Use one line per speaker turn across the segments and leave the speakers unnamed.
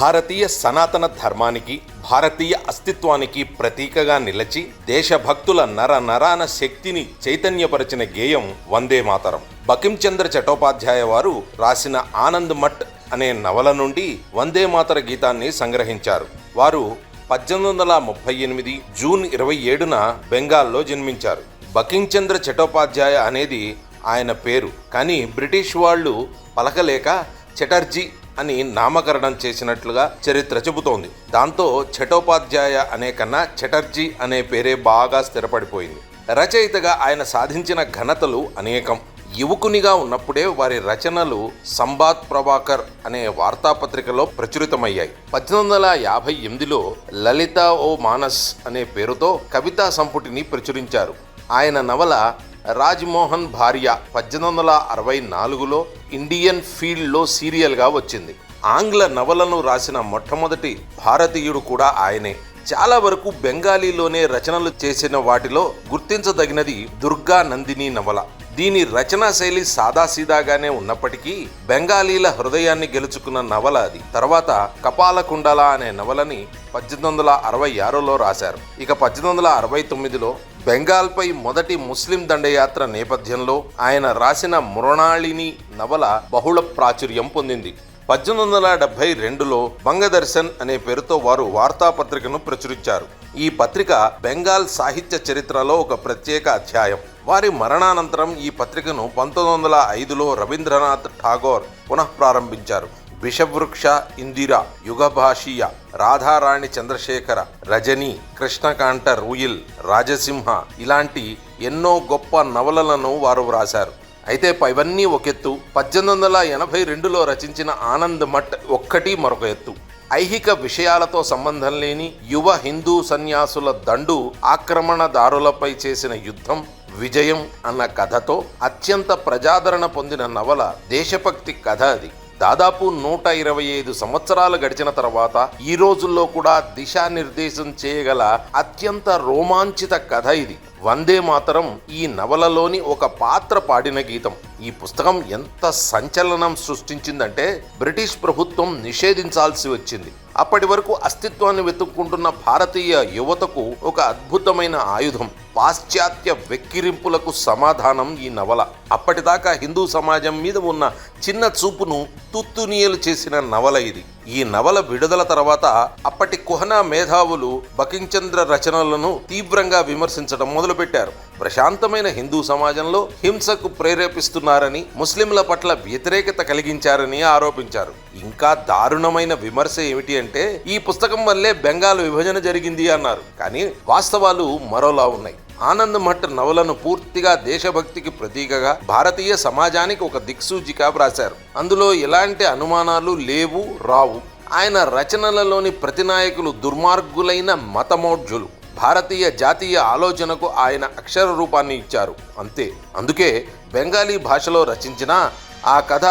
భారతీయ సనాతన ధర్మానికి భారతీయ అస్తిత్వానికి ప్రతీకగా నిలిచి దేశభక్తుల నర నరాన శక్తిని చైతన్యపరిచిన గేయం వందే మాతరం. బకించంద్ర చటోపాధ్యాయ వారు రాసిన ఆనంద్ మట్ అనే నవల నుండి వందే మాతర గీతాన్ని సంగ్రహించారు. వారు పద్దెనిమిది వందల ముప్పై ఎనిమిది జూన్ ఇరవై ఏడున బెంగాల్లో జన్మించారు. బకించంద్ర చటోపాధ్యాయ అనేది ఆయన పేరు. కానీ బ్రిటిష్ వాళ్ళు పలకలేక చటర్జీ అని నామకరణం చేసినట్లుగా చరిత్ర చెబుతోంది. దాంతో చటోపాధ్యాయ అనే కన్నా చటర్జీ అనే పేరే బాగా స్థిరపడిపోయింది. రచయితగా ఆయన సాధించిన ఘనతలు అనేకం. యువకునిగా ఉన్నప్పుడే వారి రచనలు సంబాద్ ప్రభాకర్ అనే వార్తాపత్రికలో ప్రచురితమయ్యాయి. పద్దెనిమిది వందల యాభై ఎనిమిదిలో లలిత ఓ మానస్ అనే పేరుతో కవితా సంపుటిని ప్రచురించారు. ఆయన నవల రాజ్మోహన్ భార్య పద్దెనిమిది వందల అరవై నాలుగులో ఇండియన్ ఫీల్డ్లో సీరియల్గా వచ్చింది. ఆంగ్ల నవలను రాసిన మొట్టమొదటి భారతీయుడు కూడా ఆయనే. చాలా వరకు బెంగాలీలోనే రచనలు చేసిన వాటిలో గుర్తించదగినది దుర్గా నందిని నవల. దీని రచనా శైలి సాదాసీదాగానే ఉన్నప్పటికీ బెంగాలీల హృదయాన్ని గెలుచుకున్న నవల అది. తర్వాత కపాలకుండల అనే నవలని పద్దెనిమిది వందల అరవై ఆరులో రాశారు. ఇక పద్దెనిమిది వందల అరవై తొమ్మిదిలో బెంగాల్పై మొదటి ముస్లిం దండయాత్ర నేపథ్యంలో ఆయన రాసిన మృణాళిని నవల బహుళ ప్రాచుర్యం పొందింది. పద్దెనిమిది వందల డెబ్బై రెండులో బంగదర్శన్ అనే పేరుతో వారు వార్తాపత్రికను ప్రచురించారు. ఈ పత్రిక బెంగాల్ సాహిత్య చరిత్రలో ఒక ప్రత్యేక అధ్యాయం. వారి మరణానంతరం ఈ పత్రికను పంతొమ్మిది వందల ఐదులో రవీంద్రనాథ్ ఠాగోర్ పునః ప్రారంభించారు. విషవృక్ష ఇందిరా యుగభాషీయ రాధారాణి చంద్రశేఖర రజని కృష్ణకాంట రూయిల్ రాజసింహ ఇలాంటి ఎన్నో గొప్ప నవలలను వారు వ్రాశారు. అయితే ఇవన్నీ ఒక ఎత్తు. పద్దెనిమిది వందల ఎనభై రెండులో రచించిన ఆనంద్ మఠ్ ఒక్కటి మరొక ఎత్తు. ఐహిక విషయాలతో సంబంధం లేని యువ హిందూ సన్యాసుల దండు ఆక్రమణదారులపై చేసిన యుద్ధం విజయం అన్న కథతో అత్యంత ప్రజాదరణ పొందిన నవల దేశభక్తి కథ అది. దాదాపు నూట ఇరవై ఐదు సంవత్సరాలు గడిచిన తర్వాత ఈ రోజుల్లో కూడా దిశానిర్దేశం చేయగల అత్యంత రోమాంచిత కథ ఇది. వందే మాతరం ఈ నవలలోని ఒక పాత్ర పాడిన గీతం. ఈ పుస్తకం ఎంత సంచలనం సృష్టించిందంటే బ్రిటిష్ ప్రభుత్వం నిషేధించాల్సి వచ్చింది. అప్పటి వరకు అస్తిత్వాన్ని వెతుక్కుంటున్న భారతీయ యువతకు ఒక అద్భుతమైన ఆయుధం పాశ్చాత్య వెక్కిరింపులకు సమాధానం ఈ నవల. అప్పటిదాకా హిందూ సమాజం మీద ఉన్న చిన్న చూపును తుత్తునీయలు చేసిన నవల ఇది. ఈ నవల విడుదల తర్వాత అప్పటి కుహనా మేధావులు బకించంద్ర రచనలను తీవ్రంగా విమర్శించడం మొదలుపెట్టారు. ప్రశాంతమైన హిందూ సమాజంలో హింసకు ప్రేరేపిస్తున్నారని ముస్లింల పట్ల వ్యతిరేకత కలిగించారని ఆరోపించారు. ఇంకా దారుణమైన విమర్శ ఏమిటి అంటే ఈ పుస్తకం వల్లే బెంగాల్ విభజన జరిగింది అన్నారు. కానీ వాస్తవాలు మరోలా ఉన్నాయి. ఆనంద్ మఠ్ నవలను పూర్తిగా దేశభక్తికి ప్రతీకగా భారతీయ సమాజానికి ఒక దిక్సూచిగా వ్రాశారు. అందులో ఎలాంటి అనుమానాలు లేవు రావు. ఆయన రచనలలోని ప్రతినాయకులు దుర్మార్గులైన మతమోడ్జులు భారతీయ జాతీయ ఆలోచనకు ఆయన అక్షర రూపాన్ని ఇచ్చారు. అంతే. అందుకే బెంగాలీ భాషలో రచించిన ఆ కథ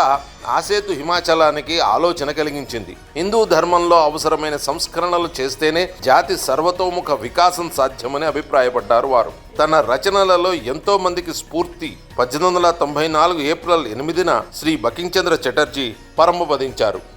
ఆసేతు హిమాచలానికి ఆలోచన కలిగించింది. హిందూ ధర్మంలో అవసరమైన సంస్కరణలు చేస్తేనే జాతి సర్వతోముఖ వికాసం సాధ్యమని అభిప్రాయపడ్డారు వారు. తన రచనలలో ఎంతో మందికి స్ఫూర్తి. పద్దెనిమిది వందల తొంభై నాలుగు ఏప్రిల్ ఎనిమిదిన శ్రీ బకించంద్ర చటర్జీ పరమపదించారు